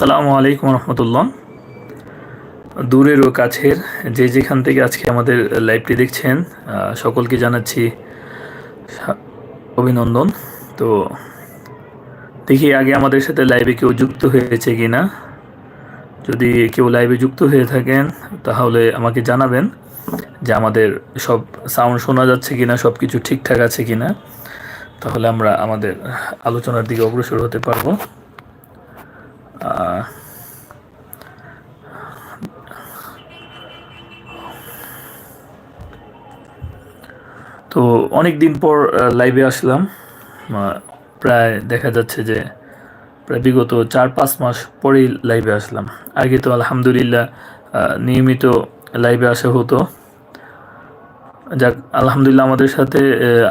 আসসালামু আলাইকুম রহমতুল্লাহ। দূরের ও কাছের যে যেখান থেকে আজকে আমাদের লাইভটি দেখছেন সকলকে জানাচ্ছি অভিনন্দন। তো দেখি আগে আমাদের সাথে লাইভে কেউ যুক্ত হয়েছে কি না যদি কেউ লাইভে যুক্ত হয়ে থাকেন, তাহলে আমাকে জানাবেন যে আমাদের সব সাউন্ড শোনা যাচ্ছে কি না সব কিছু ঠিকঠাক আছে কি না তাহলে আমরা আমাদের আলোচনার দিকে অগ্রসর হতে পারব। তো অনেক দিন পর লাইভে আসলাম। প্রায় দেখা যাচ্ছে যে, প্রায় বিগত চার, পাঁচ মাস পরেই লাইভে আসলাম। আগে তো আলহামদুলিল্লাহ নিয়মিত লাইভে আসা হতো। যাক, আলহামদুলিল্লাহ আমাদের সাথে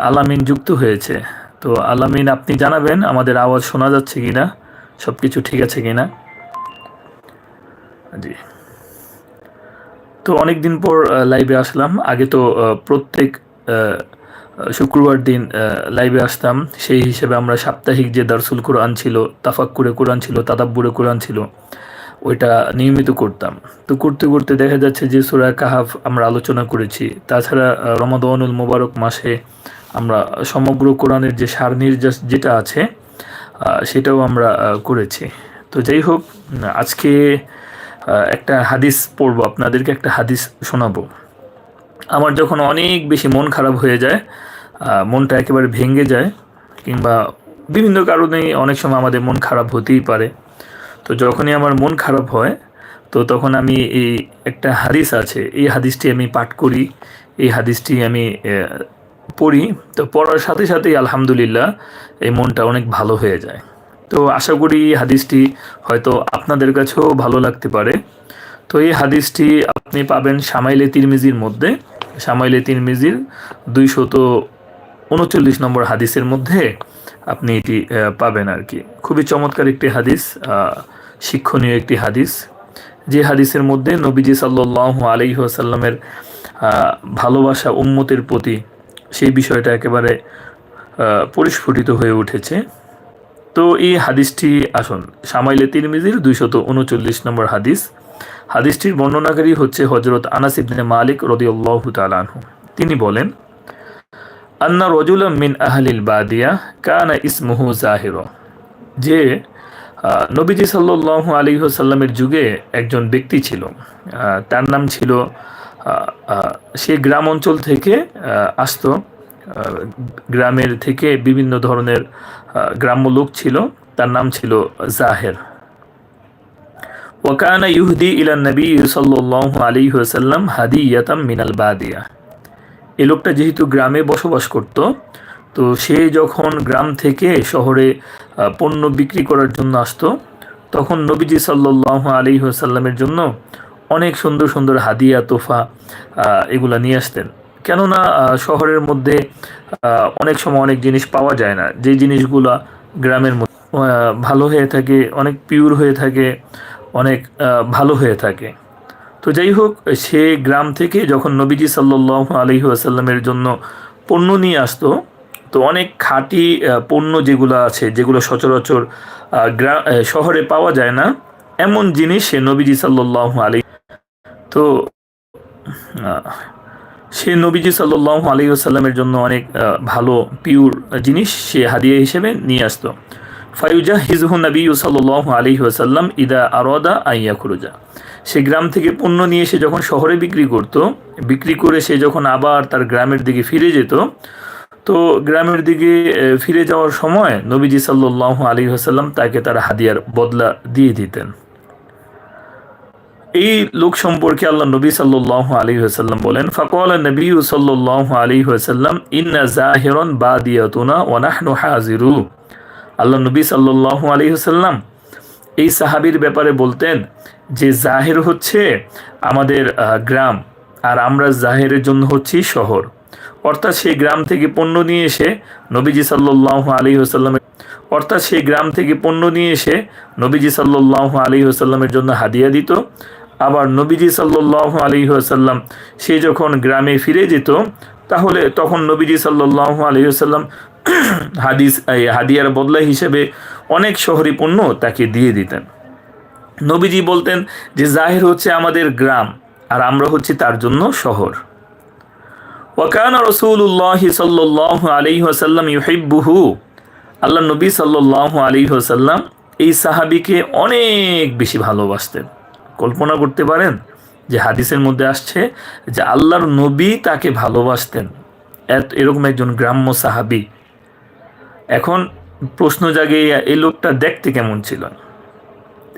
আলামিন যুক্ত হয়েছে। তো আলামিন, আপনি জানাবেন, আমাদের আওয়াজ শোনা যাচ্ছে কিনা? সব কিছু ঠিক আছে কিনা? জি। তো অনেক দিন পর লাইভে আসলাম। আগে তো প্রত্যেক শুক্রবার দিন লাইভে আসতাম। সেই হিসেবে আমরা সাপ্তাহিক যে দারসুল কোরআন ছিল, তাফাক্কুরে কোরআন ছিল, তাদাব্বুরে কোরআন ছিল, ওইটা নিয়মিত করতাম। তো করতে করতে দেখা যাচ্ছে যে সুরা কাহাফ আমরা আলোচনা করেছি। তাছাড়া রমাদানুল মোবারক মাসে আমরা সমগ্র কোরআনের যে সার নির্যাস যেটা আছে সেটাও আমরা করেছি। তো যাই হোক, আজকে একটা হাদিস পড়ব, আপনাদেরকে একটা হাদিস শোনাবো। আমার যখন অনেক বেশি মন খারাপ হয়ে যায় মনটা একেবারে ভেঙে যায়, কিংবা বিভিন্ন কারণেই অনেক সময় আমাদের মন খারাপ হতেই পারে। তো যখনই আমার মন খারাপ হয়, তো তখন আমি এই একটা হাদিস আছে, এই হাদিসটি আমি পাঠ করি, এই হাদিসটি আমি পড়ি, তো পড়ার সাথে সাথেই আলহামদুলিল্লাহ এই মনটা অনেক ভালো হয়ে যায়। তো আশা করি এই হাদিসটি হয়তো আপনাদের কাছেও ভালো লাগতে পারে। তো এই হাদিসটি আপনি পাবেন সামাইলে তিরমিজির মধ্যে। সামাইলে তিরমিজির দুইশত উনচল্লিশ নম্বর হাদিসের মধ্যে আপনি এটি পাবেন আর কি। খুবই চমৎকার একটি হাদিস শিক্ষণীয় একটি হাদিস। যে হাদিসের মধ্যে নবীজি সাল্লাহ আলি আসাল্লামের ভালোবাসা উম্মতের প্রতি সেই বিষয়টা একেবারে পরিস্ফুটিত হয়ে উঠেছে। তো এই হাদিসটি আসুন, সামাইলে তিরমিজির দুইশত উনচল্লিশ নম্বর হাদিস। হাদিসটির বর্ণনাকারী হচ্ছে হজরত আনাস ইবনে মালিক রদিউল্লাহ তালানহু তিনি বলেন, আন্না রজুল মিন আহলিল বাদিয়া কানা ইসমুহু জাহির। যে নবীজি সাল্লাহ আলী সাল্লামের যুগে একজন ব্যক্তি ছিল। তার নাম ছিল সে গ্রাম অঞ্চল থেকে আসতো। গ্রামের থেকে বিভিন্ন ধরনের গ্রাম্য লোক ছিল। তার নাম ছিল জাহের। ওকানা ইহুদি ইলা নবী সাল্লাহ আলী সাল্লাম হাদিয়াতাম মিনাল বাদিয়া। এই লোকটা যেহেতু গ্রামে বসবাস করত, তো সে যখন গ্রাম থেকে শহরে পণ্য বিক্রি করার জন্য আসতো, তখন নবীজি সাল্লাহ আলী সাল্লামের জন্য অনেক সুন্দর সুন্দর হাদিয়া, তোফা এগুলা নিয়ে আসতেন। কেননা শহরের মধ্যে অনেক সময় অনেক জিনিস পাওয়া যায় না। যে জিনিসগুলা গ্রামের মধ্যে ভালো হয়ে থাকে, অনেক পিওর হয়ে থাকে, অনেক ভালো হয়ে থাকে। তো যাই হোক, সে গ্রাম থেকে যখন নবীজি সাল্লাহ আলহি আসাল্লামের জন্য পণ্য নিয়ে আসতো, তো অনেক খাঁটি পণ্য যেগুলো আছে, যেগুলো সচরাচর গ্রাম শহরে পাওয়া যায় না, এমন জিনিস সে নবীজি সাল্লাহ আলী তো সে নবীজি সাল্লাহ আলী আসাল্লামের জন্য অনেক ভালো পিওর জিনিস সে হাদিয়া হিসেবে নিয়ে আসতো। ফায়ুজা হিজহু নবী সাল্লাহ আলী আসাল্লাম ইদা আরদা আইয়া খুরুজা সে গ্রাম থেকে পণ্য নিয়ে সে যখন শহরে বিক্রি করত, বিক্রি করে সে যখন আবার তার গ্রামের দিকে ফিরে যেত, তো গ্রামের দিকে ফিরে যাওয়ার সময় নবীজি সাল্লাহ আলী আসাল্লাম তাকে তার হাদিয়ার বদলা দিয়ে দিতেন। এই লোক সম্পর্কে আল্লাহ নবী সাল্লাহ আলী হাসাল্লাম বলেন ফকওয়াল নবী সাল্লাহ আলী হাসাল্লাম ইন্না জাহিরন বা দিয়াতুনা ওয়ানাহনু হাজিরু। আল্লাহ নবী সাল্লাহ আলী হাসাল্লাম এই সাহাবির ব্যাপারে বলতেন যে, জাহের হচ্ছে আমাদের গ্রাম, আর আমরা জাহেরের জন্য হচ্ছি শহর। অর্থাৎ সেই গ্রাম থেকে পণ্য নিয়ে এসে নবীজি সাল্লাহ আলী হাসাল্লামের অর্থাৎ সেই গ্রাম থেকে পণ্য নিয়ে এসে নবীজি সাল্লাহ আলী হাসাল্লামের জন্য হাদিয়া দিত। আবার নবীজি সাল্লাহ আলী আসাল্লাম সে যখন গ্রামে ফিরে যেত, তাহলে তখন নবীজি সাল্লাহ আলী আসাল্লাম হাদিস হাদিয়ার বদলা হিসেবে অনেক শহরি পণ্য তাকে দিয়ে দিতেন। নবীজি বলতেন যে, জাহের হচ্ছে আমাদের গ্রাম আর আমরা হচ্ছি তার জন্য শহর। ওয়াকান রসুল্লাহ সাল্লাহ আলী আসাল্লাম ইউহিব্বুহু। আল্লাহ নবী সাল্লাহ আলী আসাল্লাম এই সাহাবিকে অনেক বেশি ভালোবাসতেন। কল্পনা করতে পারেন যে হাদিসের মধ্যে আসছে যে আল্লাহর নবী তাকে ভালোবাসতেন। এরকম একজন গ্রাম্য সাহাবি। এখন প্রশ্ন জাগে, এই লোকটা দেখতে কেমন ছিল?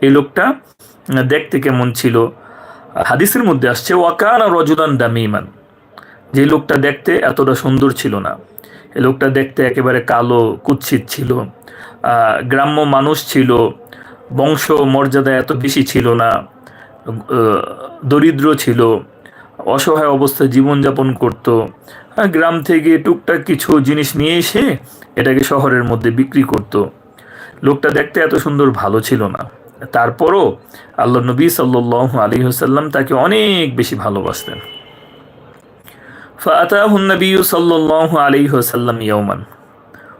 এই লোকটা দেখতে কেমন ছিল? হাদিসের মধ্যে আসছে, ওয়াকান রজুলান দামিমান। যে লোকটা দেখতে এতটা সুন্দর ছিল না। এই লোকটা দেখতে একেবারে কালো, কুৎসিত ছিল। গ্রাম্য মানুষ ছিল। বংশ মর্যাদা এত বেশি ছিল না। দরিদ্র ছিল অসহায় অবস্থায় জীবনযাপন করত গ্রাম থেকে টুকটাক কিছু জিনিস নিয়ে এসে এটাকে শহরের মধ্যে বিক্রি করত লোকটা দেখতে এত সুন্দর ভালো ছিল না তারপরও আল্লাহ নবী সাল্লাহ আলী হুসাল্লাম তাকে অনেক বেশি ভালোবাসতেন فأتاه النبي صلى الله عليه وسلم يوما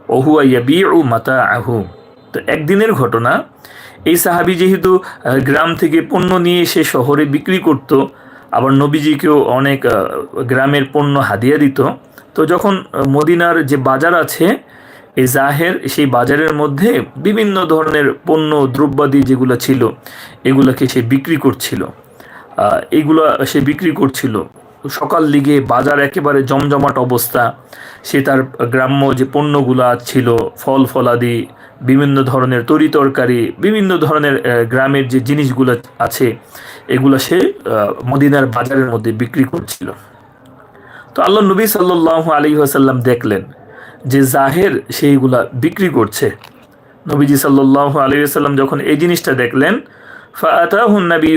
وهو يبيع متاعه তো একদিনের ঘটনা এই সাহাবি যেহেতু গ্রাম থেকে পণ্য নিয়ে এসে শহরে বিক্রি করত, আবার নবীজিকেও অনেক গ্রামের পণ্য হাদিয়া দিত, তো যখন মদিনার যে বাজার আছে, এই জাহের, সেই বাজারের মধ্যে বিভিন্ন ধরনের পণ্য, দ্রব্যাদি যেগুলো ছিল, এগুলোকে সে বিক্রি করছিল। এগুলো সে বিক্রি করছিল। সকাল দিকে বাজার একেবারে জমজমাট অবস্থা, সে তার গ্রাম্য যে পণ্যগুলো ছিল, ফল, ফলাদি বিভিন্ন ধরনের তরি তরকারি, বিভিন্ন ধরনের গ্রামের যে জিনিসগুলো আছে, এগুলো সে মদিনার বাজারের মধ্যে বিক্রি করছিল। তো আল্লাহ নবী সাল্লাহ আলী আসাল্লাম দেখলেন যে জাহের সেইগুলা বিক্রি করছে। নবীজি সাল্লাহ আলী আসাল্লাম যখন এই জিনিসটা দেখলেন ফাতাহুন নবী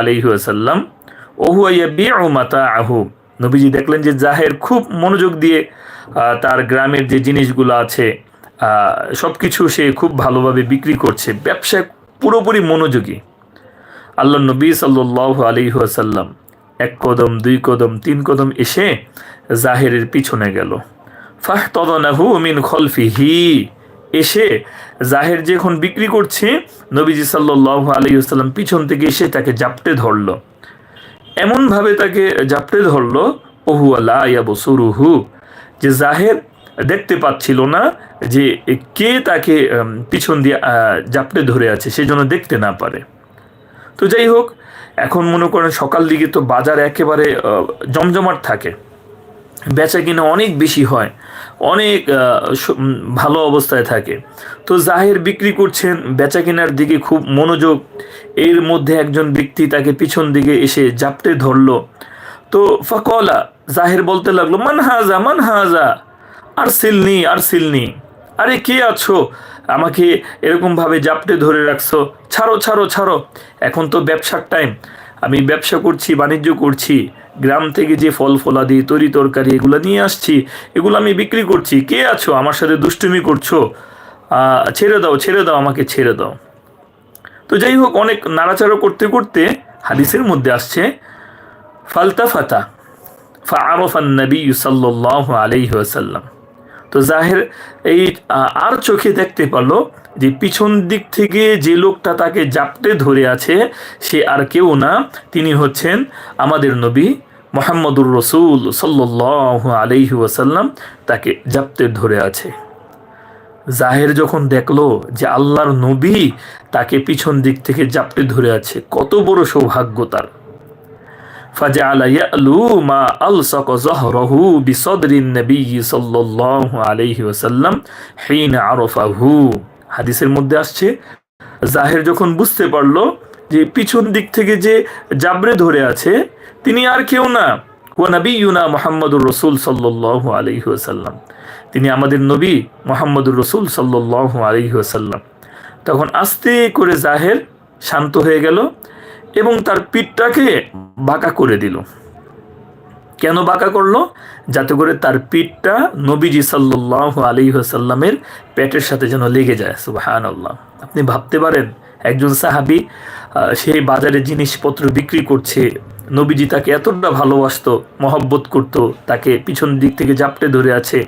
আলী আসাল্লাম ওহুয়া মাতা আহু নবীজি দেখলেন যে জাহের খুব মনোযোগ দিয়ে তার গ্রামের যে জিনিসগুলো আছে সব কিছু সে খুব ভালোভাবে বিক্রি করছে। ব্যবসায় পুরোপুরি মনোযোগী। আল্লাহ নবী সাল্লাহ আলী আসাল্লাম এক কদম, দুই কদম, তিন কদম এসে জাহেরের পিছনে গেল। ফাহ তদনাহু মিন খলফিহি। এসে জাহের যখন বিক্রি করছে, নবীজি সাল্লাহ আলী আসাল্লাম পিছন থেকে এসে তাকে জাপটে ধরলো। এমনভাবে তাকে জাপটে ধরল ওহু আল্লাহ ইয়াবসুরুহু, যে জাহের দেখতে পাচ্ছিল না যে কে তাকে পিছন দিয়ে জাপটে ধরে আছে সেজন্য দেখতে না পারে। তো যাই হোক, এখন মনে করেন সকাল দিকে তো বাজার একেবারে জমজমাট থাকে। বেচা কিনা অনেক বেশি হয়, অনেক ভালো অবস্থায় থাকে। তো জাহের বিক্রি করছেন, বেচা কেনার দিকে খুব মনোযোগ। এর মধ্যে একজন ব্যক্তি তাকে পিছন দিকে এসে জাপটে ধরলো। তো ফকলা, জাহের বলতে লাগল, মান হাজা মান হাজা। আর সিলনি আর সিলনি আরে কে আছো? আমাকে এরকমভাবে জাপটে ধরে রাখছো। ছাড়ো ছাড়ো ছাড়ো। এখন তো ব্যবসার টাইম আমি ব্যবসা করছি, বাণিজ্য করছি। গ্রাম থেকে যে ফল ফলাদি, তরি তরকারি, এগুলো নিয়ে আসছি। এগুলো আমি বিক্রি করছি। কে আছো? আমার সাথে দুষ্টুমি করছ? ছেড়ে দাও ছেড়ে দাও, আমাকে ছেড়ে দাও। তো যাই হোক, অনেক নাড়াচাড়া করতে করতে হাদিসের মধ্যে আসছে ফালতা ফাতা ফা আরফান নবী সাল্লাহ আলাইহি আসাল্লাম তো জাহের এই আর চোখে দেখতে পারল যে পিছন দিক থেকে যে লোকটা তাকে জাপটে ধরে আছে, সে আর কেউ না। তিনি হচ্ছেন আমাদের নবী মোহাম্মদুর রসুল সাল্লাহ আলহি তাকে জাপতে ধরে আছে। জাহের যখন দেখল যে আল্লাহর নবী তাকে পিছন দিক থেকে জাপটে ধরে আছে, কত বড় সৌভাগ্য তার। فجعل يألو ما ألصق ظهره بصدر النبي صلى الله عليه وسلم حين عرفه হাদিসের মধ্যে আসছে জাহের যখন বুঝতে পারলো যে পিছন দিক থেকে যে জাবরে ধরে আছে তিনি আর কেউ না ও নবী ইউনা মোহাম্মদুর রসুল সাল্লাহ আলহিহাসাল্লাম তিনি আমাদের নবী মোহাম্মদুর রসুল সাল্লাহ আলহিহাসাল্লাম তখন আস্তে করে জাহের শান্ত হয়ে গেল এবং তার পিঠটাকে বাঁকা করে দিল। কেন বাঁকা করল? যাতে করে তার পিঠটা নবীজি সাল্লাহ আলী সাল্লামের পেটের সাথে যেন লেগে যায় সুবাহান আল্লাহ আপনি ভাবতে পারেন, একজন সাহাবি সেই বাজারে জিনিসপত্র বিক্রি করছে, নবীজি তাকে এতটা ভালোবাসত, মহব্বত করত, তাকে পিছন দিক থেকে জাপটে ধরে আছে।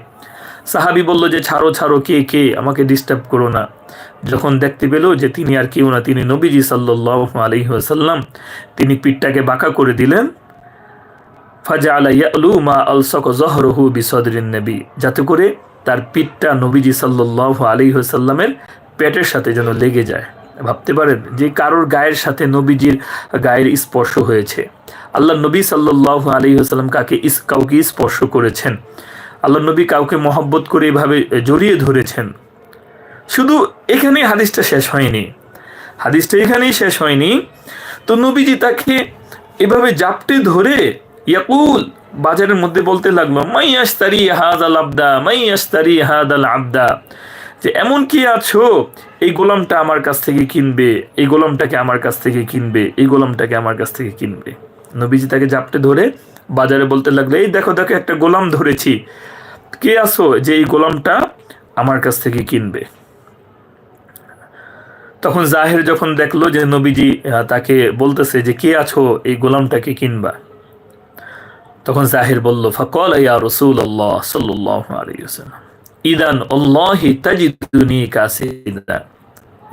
সাহাবি বলল যে, ছাড়ো ছাড়ো, কে কে? আমাকে ডিস্টার্ব করো না। যখন দেখতে পেল যে তিনি আর কেউ না, তিনি নবীজি সাল্লাহ আলহি আসাল্লাম তিনি পিঠটাকে বাঁকা করে দিলেন। ফাজা আলাইয়ালু মা আলসক জহরহু বিসদরিন নবী, যাতে করে তার পিঠটা নবীজি সাল্লাহ আলী সাল্লামের পেটের সাথে যেন লেগে যায়। ভাবতে পারেন যে কারোর গায়ের সাথে নবীজির গায়ের স্পর্শ হয়েছে। আল্লাহ নবী সাল্লাহ আলী সাল্লাম কাকে কাউকে স্পর্শ করেছেন। আল্লাহ নবী কাউকে মহব্বত করে এভাবে জড়িয়ে ধরেছেন। শুধু এখানেই হাদিসটা শেষ হয়নি। হাদিসটা এখানেই শেষ হয়নি। তো নবীজি তাকে এভাবে জাপটে ধরে ইয়াকুল, বাজারের মধ্যে বলতে লাগল, মাই আস্তারি হাদ আল আবদা, মাই আস্তারি হাদ আল আবদা। যে এমন কি আছো? এই গোলামটা আমার কাছ থেকে কিনবে, এই গোলামটাকে আমার কাছ থেকে কিনবে, এই গোলামটাকে আমার কাছ থেকে কিনবে। নবীজি তাকে জাপটে ধরে বাজারে বলতে লাগল, এই দেখো দেখো, একটা গোলাম ধরেছি। কে আসো যে এই গোলামটা আমার কাছ থেকে কিনবে? তখন জাহের যখন দেখল যে নবীজি তাকে বলতেছে যে, কে আছো? এই গোলামটাকে কিনবা? তখন জাহির বলল, ফকল ইয়া রসুল আল্লাহ সাল্লাহ ইদান আল্লাহি তাজিদুনি কাসিদা।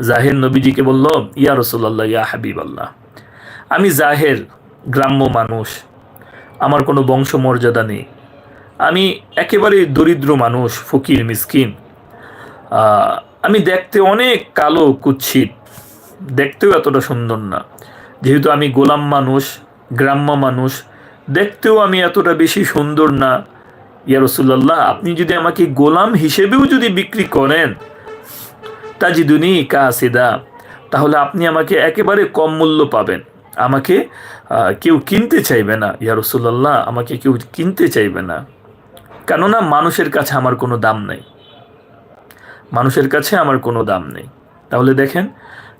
জাহের নবীজিকে বলল, ইয়া রসুল আল্লাহ ইয়া হাবিব আল্লাহ আমি জাহের, গ্রাম্য মানুষ, আমার কোনো বংশ মর্যাদা নেই। আমি একেবারে দরিদ্র মানুষ, ফকির, মিসকিন আমি দেখতে অনেক কালো কুচ্ছিত দেখতেও এতটা সুন্দর না। যেহেতু আমি গোলাম মানুষ, গ্রাম্য মানুষ, দেখতেও আমি এতটা বেশি সুন্দর না। ইয়া রসুল্লাহ আপনি যদি আমাকে গোলাম হিসেবেও যদি বিক্রি করেন, তাজিদুনি কাসিদা, তাহলে আপনি আমাকে একেবারে কম মূল্য পাবেন। আমাকে কেউ কিনতে চাইবে না। ইয়া রসুল্লাহ আমাকে কেউ কিনতে চাইবে না। কেননা মানুষের কাছে আমার কোনো দাম নেই। মানুষের কাছে আমার কোনো দাম নেই। তাহলে দেখেন,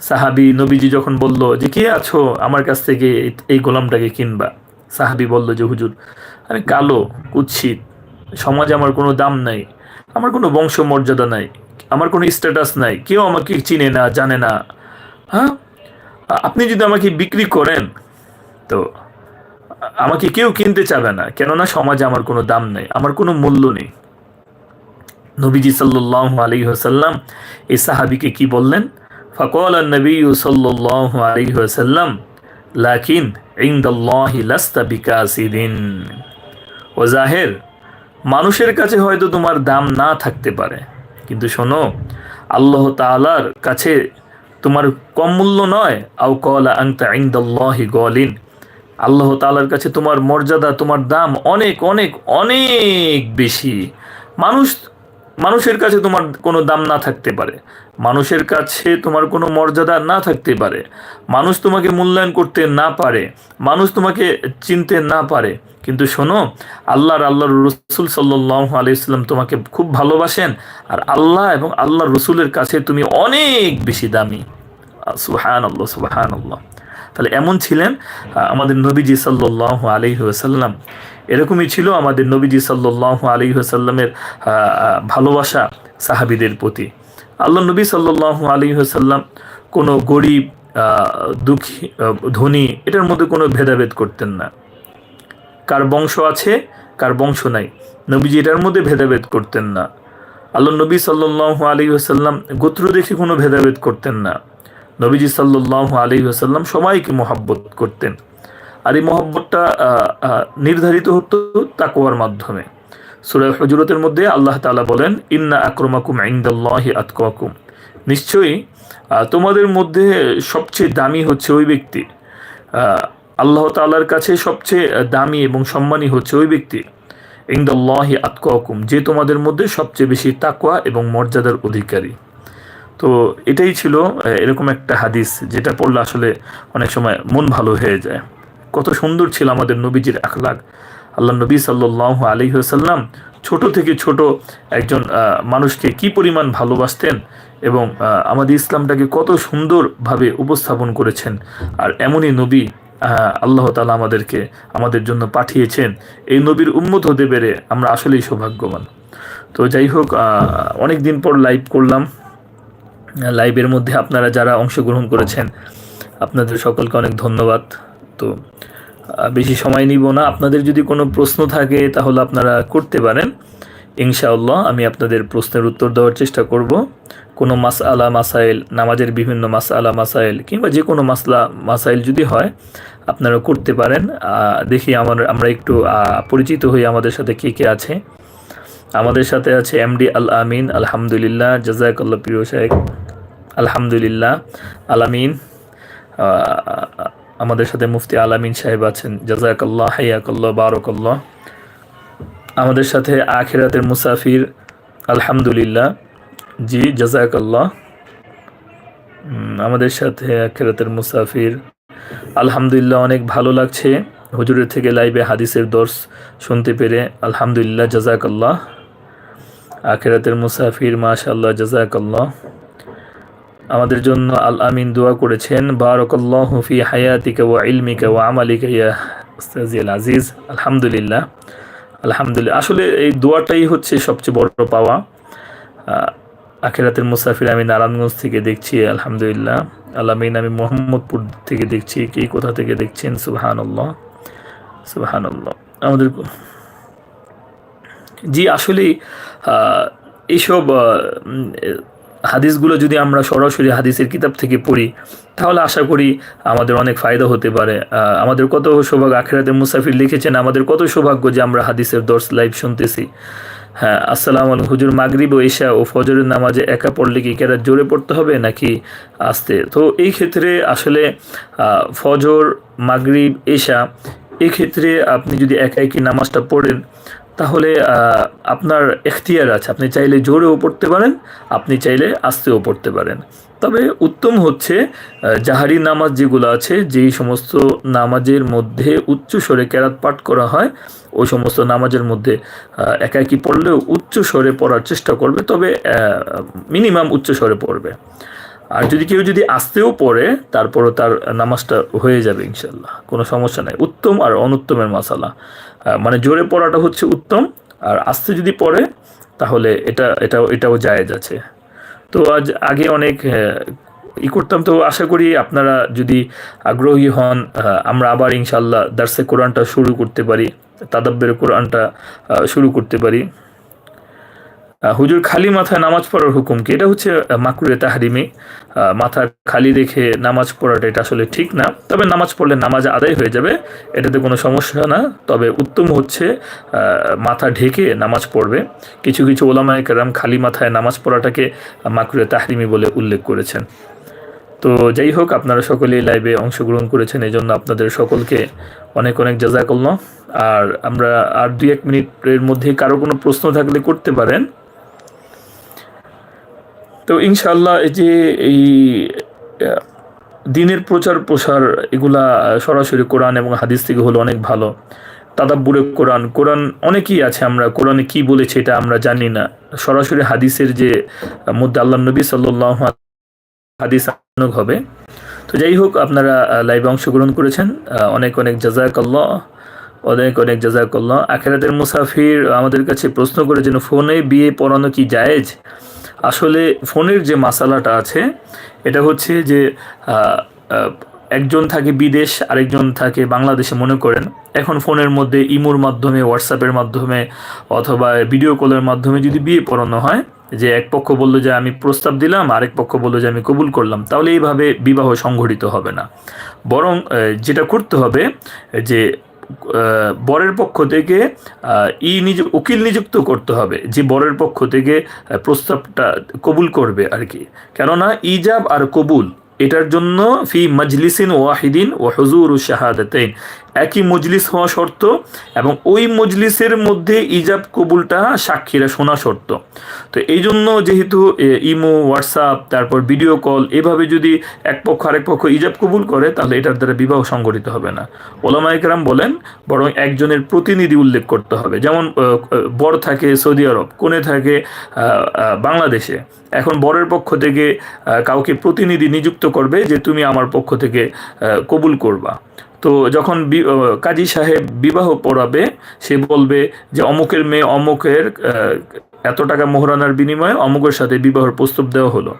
সাহাবি নবীজি যখন বলল যে, কে আছো আমার কাছ থেকে এই গোলামটাকে কিনবা? সাহাবি বলল যে, হুজুর, আমি কালো, কুৎসিত, সমাজে আমার কোনো দাম নাই, আমার কোনো বংশ মর্যাদা নাই, আমার কোনো স্ট্যাটাস নাই, কেউ আমাকে চিনে না, জানে না। হ্যাঁ? আপনি যদি আমাকে বিক্রি করেন, তো আমাকে কেউ কিনতে চাবে না, কেননা সমাজে আমার কোনো দাম নেই, আমার কোনো মূল্য নেই। নবীজি সাল্লাহ আলী হাসাল্লাম এই সাহাবিকে কি বললেন? ফকল নবী সাল্লাহ আলী হাসাল্লাম লাকিন ইন্দাল্লাহি লাস্তা বিকাসিদিন। ও জাহের, মানুষের কাছে হয়তো তোমার দাম না থাকতে পারে, কিন্তু শোনো, আল্লাহ তালার কাছে তোমার কম মূল্য নয়। আউ কলা আংতা ইন্দাল্লাহি গলিন, আল্লাহ তালার কাছে তোমার মর্যাদা, তোমার দাম অনেক অনেক অনেক বেশি। মানুষ মানুষের কাছে তোমার কোনো দাম না থাকতে পারে। মানুষের কাছে তোমার কোনো মর্যাদা না থাকতে পারে। মানুষ তোমাকে মূল্যায়ন করতে না পারে। মানুষ তোমাকে চিনতে না পারে। কিন্তু শোনো, আল্লাহর আল্লাহর রসুল সাল্লাহ আলাইসাল্লাম তোমাকে খুব ভালোবাসেন আর আল্লাহ এবং আল্লাহর রসুলের কাছে তুমি অনেক বেশি দামি। সুহান আল্লাহ সুবাহান আল্লাহ তাহলে এমন ছিলেন আমাদের নবীজি সাল্লাহ আলহিহাসাল্লাম এরকমই ছিল আমাদের নবীজি সাল্লাহ আলী সাল্লামের ভালোবাসা সাহাবিদের প্রতি। আল্লাহ নবী সাল্লাহ আলী সাল্লাম কোনো গরিব দুঃখী ধনী, এটার মধ্যে কোনো ভেদাভেদ করতেন না। কার বংশ আছে, কার বংশ নাই। নবীজি এটার মধ্যে ভেদাভেদ করতেন না। আল্লাহ নবী সাল্লাহ আলী সাল্লাম গোত্র দেখে কোনো ভেদাভেদ করতেন না। নবীজি সাল্লাহ আলী সাল্লাম সবাইকে মহাব্বত করতেন। আর এই মহব্বতটা নির্ধারিত হতো তাকুয়ার মাধ্যমে। সুরায় হজরতের মধ্যে আল্লাহ তালা বলেন, ইন্না আক্রমাকুম ইন্দাল্লাহি আতকুম নিশ্চয়ই তোমাদের মধ্যে সবচেয়ে দামি হচ্ছে ওই ব্যক্তি। আল্লাহ তালার কাছে সবচেয়ে দামি এবং সম্মানী হচ্ছে ওই ব্যক্তি। ইন্দাল্লাহি আতকুম যে তোমাদের মধ্যে সবচেয়ে বেশি তাকুয়া এবং মর্যাদার অধিকারী। তো এটাই ছিল এরকম একটা হাদিস, যেটা পড়লে আসলে অনেক সময় মন ভালো হয়ে যায়। কত সুন্দর ছিল আমাদের নবীজির আখলাগ আল্লাহ নবী সাল্লাহ সাল্লাম ছোট থেকে ছোট একজন মানুষকে কি পরিমাণ ভালোবাসতেন এবং আমাদের ইসলামটাকে কত সুন্দরভাবে উপস্থাপন করেছেন। আর এমনই নবী আল্লাহ তালা আমাদেরকে, আমাদের জন্য পাঠিয়েছেন। এই নবীর উন্মত হতে পেরে আমরা আসলেই সৌভাগ্যবান। তো যাই হোক অনেক দিন পর লাইভ করলাম। লাইভের মধ্যে আপনারা যারা অংশগ্রহণ করেছেন, আপনাদের সকলকে অনেক ধন্যবাদ। তো বেশি সময় নিব না। আপনাদের যদি কোনো প্রশ্ন থাকে তাহলে আপনারা করতে পারেন। ইনশাআল্লাহ আমি আপনাদের প্রশ্নের উত্তর দেওয়ার চেষ্টা করব। কোনো মাস আলা মাসাইল নামাজের বিভিন্ন মাস আলা মাসাইল কিংবা যে কোনো মাসলা মাসাইল যদি হয় আপনারা করতে পারেন। দেখি আমার আমরা একটু পরিচিত হই আমাদের সাথে কে কে আছে। আমাদের সাথে আছে এমডি আল আমিন আলহামদুলিল্লাহ জাজাকাল্লাহ প্রিয় শেখ আলহামদুলিল্লাহ আলামিন আহ, আমাদের সাথে মুফতি আলামিন সাহেব আছেন। জাজাকাল্লাহ হাইয়াকাল্লাহ বারকাল্লাহ। আমাদের সাথে আখেরাতের মুসাফির, আলহামদুলিল্লাহ। জি জাজাকাল্লাহ আমাদের সাথে আখেরাতের মুসাফির। আলহামদুলিল্লাহ, অনেক ভালো লাগছে। হুজুরের থেকে লাইভে হাদিসের দর্শ শুনতে পেরে, আলহামদুলিল্লাহ জাজাকাল্লাহ আখেরাতের মুসাফির মাশাল্লাহ জাজাকাল্লাহ আমাদের জন্য আল আমিন দোয়া করেছেন, বারকল্লাহ ফি হায়াতিকা ওয়া ইলমিকা ওয়া আমালিকা ইয়া আল আজিজ। আলহামদুলিল্লাহ আলহামদুলিল্লাহ। আসলে এই দোয়াটাই হচ্ছে সবচেয়ে বড় পাওয়া। আখেরাতের মুসাফির আমি নারায়ণগঞ্জ থেকে দেখছি, আলহামদুলিল্লাহ। আলামিন আমি মোহাম্মদপুর থেকে দেখছি, কে কোথা থেকে দেখছেন? সুবহানাল্লাহ সুবহানাল্লাহ। আমাদের জি আসলে এইসব হাদিসগুলো যদি আমরা সরাসরি হাদিসের কিতাব থেকে পড়ি, তাহলে আশা করি আমাদের অনেক ফায়দা হতে পারে। আমাদের কত সৌভাগ্য, আখেরাতে মুসাফির লিখেছেন, আমাদের কত সৌভাগ্য যে আমরা হাদিসের দর্শ লাইভ শুনতেছি। হ্যাঁ আসসালাম আলাইকুম। হুজুর, মাগরিব ও ঈশা ও ফজরের নামাজে একা পড়লে কি কেরা জোরে পড়তে হবে, নাকি আসতে? তো এই ক্ষেত্রে আসলে ফজর, মাগরিব ঈশা এক্ষেত্রে আপনি যদি একা একই নামাজটা পড়েন তাহলে আপনার এখতিয়ার আছে। আপনি চাইলে জোরেও পড়তে পারেন, আপনি চাইলে আস্তেও পড়তে পারেন। তবে উত্তম হচ্ছে জাহারি নামাজ যেগুলো আছে, যেই সমস্ত নামাজের মধ্যে উচ্চ স্বরে কেরাত পাঠ করা হয়, ওই সমস্ত নামাজের মধ্যে একাকি পড়লেও উচ্চ স্বরে পড়ার চেষ্টা করবে, তবে মিনিমাম উচ্চ স্বরে পড়বে। আর যদি কেউ যদি আসতেও পড়ে, তারপরও তার নামাজটা হয়ে যাবে ইনশাল্লাহ কোনো সমস্যা নাই। উত্তম আর অনুত্তমের মশালা মানে জোরে পড়াটা হচ্ছে উত্তম, আর আস্তে যদি পড়ে, তাহলে এটা, এটাও এটাও জায়েজ আছে। তো আজ আগে অনেক ই করতাম। তো আশা করি আপনারা যদি আগ্রহী হন আমরা আবার ইনশাল্লাহ দার্সে কোরআনটা শুরু করতে পারি, তাদাব্বের কোরআনটা শুরু করতে পারি। হুজুর খালি মাথায় নামাজ পড়ার হুকুম কি? এটা হচ্ছে মাকরুরে তাহারিমি। মাথা খালি রেখে নামাজ পড়াটা এটা আসলে ঠিক না। তবে নামাজ পড়লে নামাজ আদায় হয়ে যাবে, এটাতে কোনো সমস্যা না। তবে উত্তম হচ্ছে মাথা ঢেকে নামাজ পড়বে। কিছু কিছু ওলামায় কেরাম খালি মাথায় নামাজ পড়াটাকে মাকরুরে তাহারিমি বলে উল্লেখ করেছেন। তো যাই হোক, আপনারা সকলেই লাইভে অংশগ্রহণ করেছেন এই জন্য আপনাদের সকলকে অনেক অনেক জাজাকল্য আর আমরা আর দুই এক মিনিটের মধ্যে কারও কোনো প্রশ্ন থাকলে করতে পারেন। তো ইনশাল্লাহ এই যে এই দিনের প্রচার প্রসার এগুলা সরাসরি কোরআন এবং হাদিস থেকে হলো অনেক ভালো। তাদাব্বুরে কোরআন কোরআন অনেকেই আছে আমরা, কোরআনে কি বলেছে এটা আমরা জানি না। সরাসরি হাদিসের যে মধ্যে আল্লাহ নবী সাল্লাহ হাদিস হবে। তো যাই হোক, আপনারা লাইভে অংশগ্রহণ করেছেন। অনেক অনেক জাজাকাল্লাহ অনেক অনেক জাজাকাল্লাহ আখেরাতের মুসাফির আমাদের কাছে প্রশ্ন করেছেন, ফোনে বিয়ে পড়ানো কি জায়েজ? আসলে ফোনের যে মাসালাটা আছে, এটা হচ্ছে যে একজন থাকে বিদেশ, আরেকজন থাকে বাংলাদেশে মনে করেন। এখন ফোনের মধ্যে ইমোর মাধ্যমে, হোয়াটসঅ্যাপের মাধ্যমে অথবা ভিডিও কলের মাধ্যমে যদি বিয়ে পড়ানো হয়, যে এক পক্ষ বলল যে আমি প্রস্তাব দিলাম, আরেক পক্ষ বলল যে আমি কবুল করলাম, তাহলে এইভাবে বিবাহ সংঘটিত হবে না। বরং যেটা করতে হবে যে বরের পক্ষ থেকে ই নিজ উকিল নিযুক্ত করতে হবে, যে বরের পক্ষ থেকে প্রস্তাবটা কবুল করবে আর কি। কেননা ইজাব আর কবুল, এটার জন্য ফি মজলিসিন ওয়াহিদিন ও হজুর শাহাদাতেন একই মজলিস হওয়া শর্ত এবং ওই মজলিসের মধ্যে ইজাব কবুলটা সাক্ষীরা শোনা শর্ত। তো এই জন্য যেহেতু ইমো, হোয়াটসঅ্যাপ, তারপর ভিডিও কল, এভাবে যদি এক পক্ষ আরেক পক্ষ ইজাব কবুল করে, তাহলে এটার দ্বারা বিবাহ সংগঠিত হবে না। ওলামা একরাম বলেন, বরং একজনের প্রতিনিধি উল্লেখ করতে হবে। যেমন বর থাকে সৌদি আরব, কোনে থাকে বাংলাদেশে। এখন বরের পক্ষ থেকে কাউকে প্রতিনিধি নিযুক্ত করবে যে, তুমি আমার পক্ষ থেকে কবুল করবা। তো যখন কাজী সাহেব বিবাহ পড়াবে সে বলবে যে অমুকের মেয়ে অমুকের এত টাকা মোহরানার বিনিময়ে অমুকের সাথে বিবাহের প্রস্তাব দেওয়া হলো।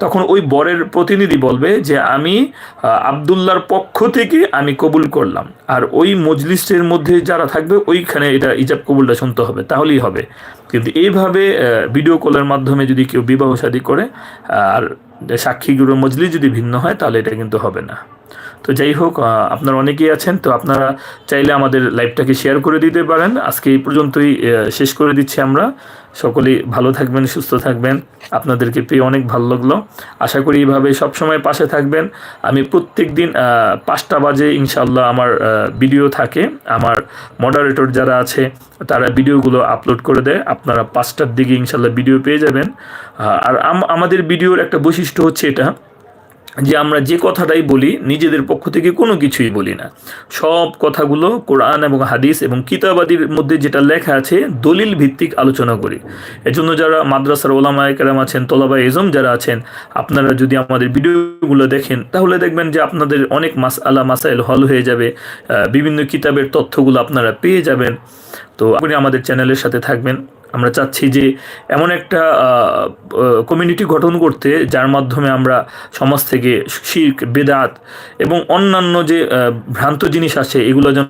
তখন ওই বরের প্রতিনিধি বলবে যে আমি আহ, আবদুল্লাহর পক্ষ থেকে আমি কবুল করলাম। আর ওই মজলিসের মধ্যে যারা থাকবে ওইখানে এটা ইজাব কবুলটা শুনতে হবে। তাহলেই হবে। কিন্তু এইভাবে ভিডিও কলের মাধ্যমে যদি কেউ বিবাহ শাদী করে আর সাক্ষীগুলোর মজলিস যদি ভিন্ন হয় তাহলে এটা কিন্তু হবে না। তো যাই হোক আপনারা অনেকেই আছেন, তো আপনারা চাইলে আমাদের লাইভটাকে শেয়ার করে দিতে পারেন। আজকে এই পর্যন্তই শেষ করে দিচ্ছি আমরা। সকলেই ভালো থাকবেন, সুস্থ থাকবেন। আপনাদেরকে পেয়ে অনেক ভালো লাগল। আশা করি এইভাবে সবসময় পাশে থাকবেন। আমি প্রত্যেক দিন পাঁচটা বাজে ইনশাল্লাহ আমার ভিডিও থাকে। আমার মডারেটর যারা আছে, তারা ভিডিওগুলো আপলোড করে দেয়। আপনারা পাঁচটার দিকে ইনশাল্লাহ ভিডিও পেয়ে যাবেন। আর আম- আমাদের ভিডিওর একটা বৈশিষ্ট্য হচ্ছে এটা। যে আমরা যে কথাটাই বলি, নিজেদের পক্ষ থেকে কোনো কিছুই বলি না। সব কথাগুলো কোরআন এবং হাদিস এবং কিতাবাদির মধ্যে যেটা লেখা আছে দলিল ভিত্তিক আলোচনা করি। এজন্য যারা মাদ্রাসার ওলামায় কেরাম আছেন, তলাবা এজম যারা আছেন, আপনারা যদি আমাদের ভিডিওগুলো দেখেন, তাহলে দেখবেন যে আপনাদের অনেক মাস আলা মাসাইল হল হয়ে যাবে বিভিন্ন কিতাবের তথ্যগুলো আপনারা পেয়ে যাবেন। তো আপনি আমাদের চ্যানেলের সাথে থাকবেন। আমরা চাচ্ছি যে এমন একটা কমিউনিটি গঠন করতে, যার মাধ্যমে আমরা সমাজ থেকে শির্ক বেদাত এবং অন্যান্য যে ভ্রান্ত জিনিস আছে, এগুলো যেন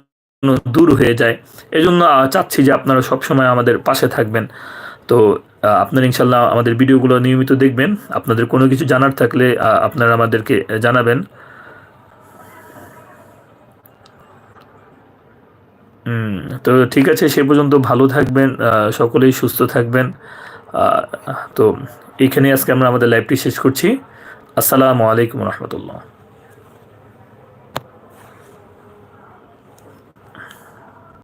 দূর হয়ে যায়। এজন্য চাচ্ছি যে আপনারা সবসময় আমাদের পাশে থাকবেন। তো আপনারা ইনশাল্লাহ আমাদের ভিডিওগুলো নিয়মিত দেখবেন। আপনাদের কোনো কিছু জানার থাকলে আপনারা আমাদেরকে জানাবেন। হুম, তো ঠিক আছে সে পর্যন্ত ভালো থাকবেন সকলেই সুস্থ থাকবেন। তো এখানে আজকে আমরা আমাদের লাইভটি শেষ করছি। আসসালামু আলাইকুম রহমতুল্লাহ।